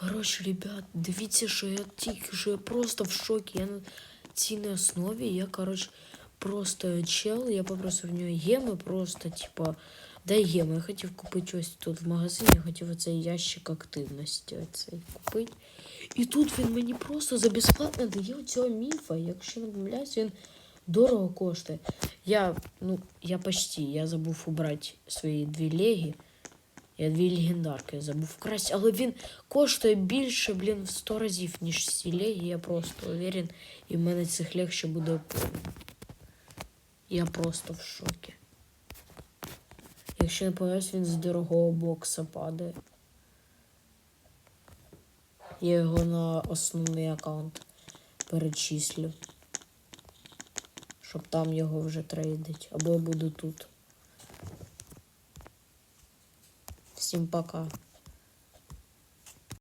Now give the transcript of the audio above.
Коротше, ребят, дивіться, що я тільки що я просто в шокі. Я на цій основі, я, коротше, просто чел, я попросив в нього геми, просто, типа, дай геми. Я хотів купити ось тут в магазині, я хотів оцей ящик активності оцей купити. І тут він мені просто за безплатно дає оцього міфа. Якщо не помиляюсь, він дорого коштує. Я, ну, я почти, я забув убрати свої дві легі. Я дві легендарки забув вкрасть, але він коштує більше, блін, в 100 разів, ніж ці легі, я просто уверен, і в мене цих лег ще буде. Я просто в шокі. Якщо не помиляюсь, він з дорогого бокса падає. Я його на основний аккаунт перечислю. Щоб там його вже трейдить. Або я буду тут. Всім пока.